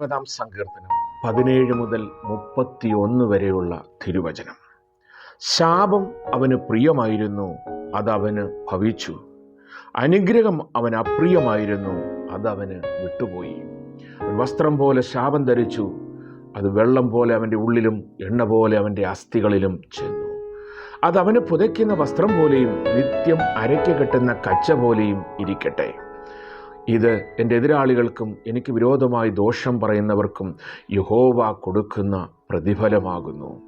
മുപ്പതാം സങ്കീർത്തനം. പതിനേഴ് മുതൽ മുപ്പത്തിയൊന്ന് വരെയുള്ള തിരുവചനം. ശാപം അവന് പ്രിയമായിരുന്നു അതവന് ഭവിച്ചു. അനുഗ്രഹം അവന് അപ്രിയമായിരുന്നു അതവന് വിട്ടുപോയി. വസ്ത്രം പോലെ ശാപം ധരിച്ചു അത് വെള്ളം പോലെ അവന്റെ ഉള്ളിലും എണ്ണ പോലെ അവന്റെ അസ്ഥികളിലും ചെന്നു. അതവന് പുതയ്ക്കുന്ന വസ്ത്രം പോലെയും നിത്യം അരയ്ക്ക് കെട്ടുന്ന കച്ച പോലെയും ഇരിക്കട്ടെ. ഇത് എന്റെ എതിരാളികൾക്കും എനിക്ക് വിരോധമായി ദോഷം പറയുന്നവർക്കും യഹോവ കൊടുക്കുന്ന പ്രതിഫലമാകുന്നു.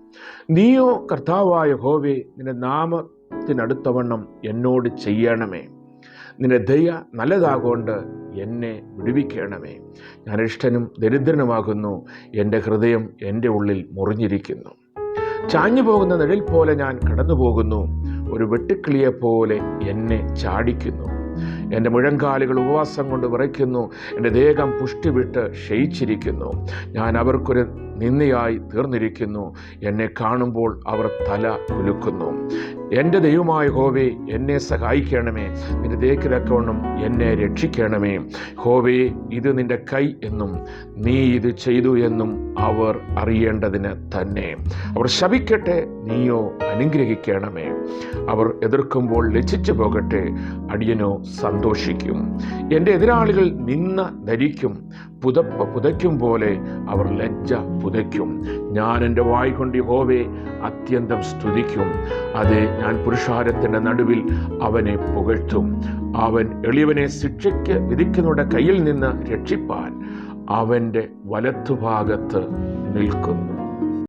നീയോ കർത്താവായ യഹോവേ നിന്റെ നാമത്തിനടുത്തവണ്ണം എന്നോട് ചെയ്യണമേ. നിന്റെ ദയ നല്ലതാകൊണ്ട് എന്നെ വിടുവിക്കണമേ. ഞാൻ ഇഷ്ടനും ദരിദ്രനുമാകുന്നു. എന്റെ ഹൃദയം എന്റെ ഉള്ളിൽ മുറിഞ്ഞിരിക്കുന്നു. ചാഞ്ഞു പോകുന്ന നിഴൽ പോലെ ഞാൻ കടന്നു പോകുന്നു ഒരു വെട്ടുക്കിളിയെ പോലെ എന്നെ ചാടിക്കുന്നു. എന്റെ മുഴങ്കാലുകൾ ഉപവാസം കൊണ്ട് വിറയ്ക്കുന്നു. എന്റെ ദേഹം പുഷ്ടിവിട്ട് ക്ഷയിച്ചിരിക്കുന്നു. ഞാൻ അവർക്കൊരു നിന്ദയായി തീർന്നിരിക്കുന്നു. എന്നെ കാണുമ്പോൾ അവർ തല കുലുക്കുന്നു. എന്റെ ദൈവമായ ഹോവേ എന്നെ സഹായിക്കണമേ. നിന്റെ ദേക്കിലക്കോണം എന്നെ രക്ഷിക്കണമേ. ഹോവേ ഇത് നിന്റെ കൈ എന്നും നീ ഇത് ചെയ്തു എന്നും അവർ അറിയേണ്ടതിന് തന്നെ. അവർ ശപിക്കട്ടെ നീയോ അനുഗ്രഹിക്കണമേ. അവർ എതിർക്കുമ്പോൾ ലജ്ജിച്ചു പോകട്ടെ അടിയനോ സന്തോഷിക്കും. എന്റെ എതിരാളികൾ നിന്ന ധരിക്കും പുതപ്പ് പുതയ്ക്കും പോലെ അവർ ലജ്ജ പുതയ്ക്കും. ഞാൻ എന്റെ വായ് കൊണ്ട് യഹോവേ അത്യന്തം സ്തുതിക്കും. അതെ ഞാൻ പുരുഷാരത്തിന്റെ നടുവിൽ അവനെ പുകഴ്ത്തും. അവൻ എളിയവനെ ശിക്ഷയ്ക്ക് വിധിക്കുന്നവരുടെ കയ്യിൽ നിന്ന് രക്ഷിപ്പാൻ അവന്റെ വലത്തുഭാഗത്ത് നിൽക്കുന്നു.